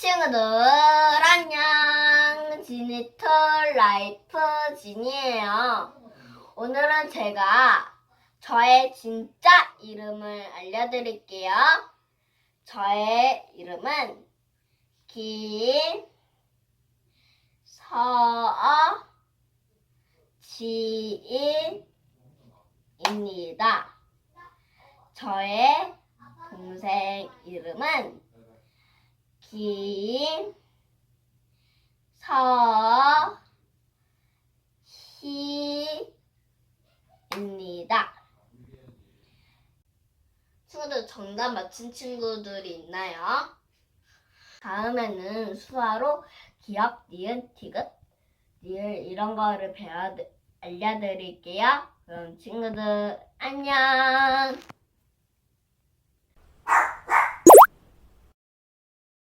친구들 안녕 지니털 라이프 진이에요. 오늘은 제가 저의 진짜 이름을 알려드릴게요. 저의 이름은 김서지인입니다. 저의 동생 이름은 김서희입니다. 친구들 정답 맞힌 친구들이 있나요? 다음에는 수화로 기억, 니은, 티귿, 니을 이런 거를 배워 알려드릴게요. 그럼 친구들 안녕.